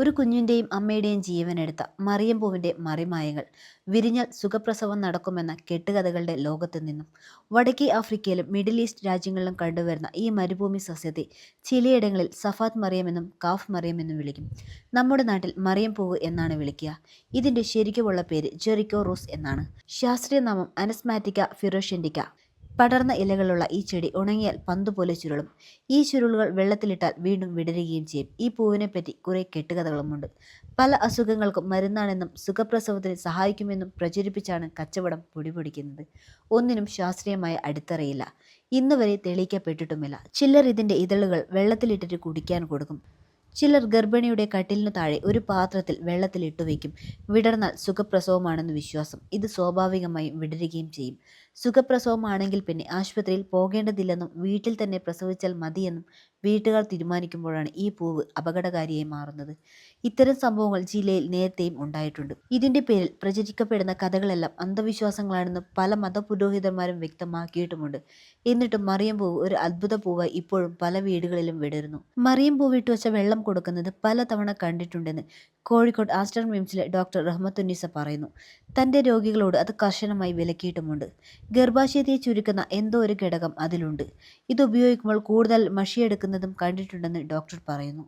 ഒരു കുഞ്ഞിന്റെയും അമ്മയുടെയും ജീവനെടുത്ത മറിയം പൂവിന്റെ മറിമായകൾ. വിരിഞ്ഞാൽ സുഖപ്രസവം നടക്കുമെന്ന കെട്ടുകഥകളുടെ ലോകത്ത് നിന്നും വടക്കേ ആഫ്രിക്കയിലും മിഡിൽ ഈസ്റ്റ് രാജ്യങ്ങളിലും കണ്ടുവരുന്ന ഈ മരുഭൂമി സസ്യത്തെ ചിലയിടങ്ങളിൽ സഫാത്ത് മറിയമെന്നും കാഫ് മറിയമെന്നും വിളിക്കും. നമ്മുടെ നാട്ടിൽ മറിയം പൂവ് എന്നാണ് വിളിക്കുക. ഇതിന്റെ ശരിക്കുമുള്ള പേര് ജെറിക്കോ റോസ് എന്നാണ്. ശാസ്ത്രീയ നാമം അനസ്മാറ്റിക്ക ഫിറോഷ്യന്റിക്ക പടർന്ന ഇലകളുള്ള ഈ ചെടി ഉണങ്ങിയാൽ പന്തുപോലെ ചുരുളും. ഈ ചുരുളുകൾ വെള്ളത്തിലിട്ടാൽ വീണ്ടും വിടരുകയും ചെയ്യും. ഈ പൂവിനെ പറ്റി കുറേ കെട്ടുകഥകളുമുണ്ട്. പല അസുഖങ്ങൾക്കും മരുന്നാണെന്നും സുഖപ്രസവത്തിന് സഹായിക്കുമെന്നും പ്രചരിപ്പിച്ചാണ് കച്ചവടം പൊടിപൊടിക്കുന്നത്. ഒന്നിനും ശാസ്ത്രീയമായ അടിത്തറയില്ല. ഇന്നുവരെ തെളിയിക്കപ്പെട്ടിട്ടുമില്ല. ചിലർ ഇതിന്റെ ഇതളുകൾ വെള്ളത്തിലിട്ടിട്ട് കുടിക്കാൻ കൊടുക്കും. ചിലർ ഗർഭിണിയുടെ കട്ടിലിനു താഴെ ഒരു പാത്രത്തിൽ വെള്ളത്തിലിട്ടു വയ്ക്കും. വിടർന്നാൽ സുഖപ്രസവമാണെന്ന് വിശ്വാസം. ഇത് സ്വാഭാവികമായും വിടരുകയും ചെയ്യും. സുഖപ്രസവമാണെങ്കിൽ പിന്നെ ആശുപത്രിയിൽ പോകേണ്ടതില്ലെന്നും വീട്ടിൽ തന്നെ പ്രസവിച്ചാൽ മതിയെന്നും വീട്ടുകാർ തീരുമാനിക്കുമ്പോഴാണ് ഈ പൂവ് അപകടകാരിയായി മാറുന്നത്. ഇത്തരം സംഭവങ്ങൾ ജില്ലയിൽ നേരത്തെയും ഉണ്ടായിട്ടുണ്ട്. ഇതിന്റെ പേരിൽ പ്രചരിക്കപ്പെടുന്ന കഥകളെല്ലാം അന്ധവിശ്വാസങ്ങളാണെന്ന് പല മതപുരോഹിതന്മാരും വ്യക്തമാക്കിയിട്ടുമുണ്ട്. എന്നിട്ടും മറിയം പൂവ് ഒരു അത്ഭുത പൂവായി ഇപ്പോഴും പല വീടുകളിലും വിടരുന്നു. മറിയം പൂവിട്ട് വെച്ച വെള്ളം കൊടുക്കുന്നത് പലതവണ കണ്ടിട്ടുണ്ടെന്ന് കോഴിക്കോട് ആസ്റ്റർ മിംസിലെ ഡോക്ടർ റഹ്മത്തുന്നീസ പറയുന്നു തന്റെ രോഗികളോട് അത് കർശനമായി വിലക്കിയിട്ടുമുണ്ട്. ഗർഭാശയത്തെ ചുരുക്കുന്ന എന്തോ ഒരു ഘടകം അതിലുണ്ട്. ഇത് ഉപയോഗിക്കുമ്പോൾ കൂടുതൽ മഷിയെടുക്കുന്നതും കണ്ടിട്ടുണ്ടെന്ന് ഡോക്ടർ പറയുന്നു.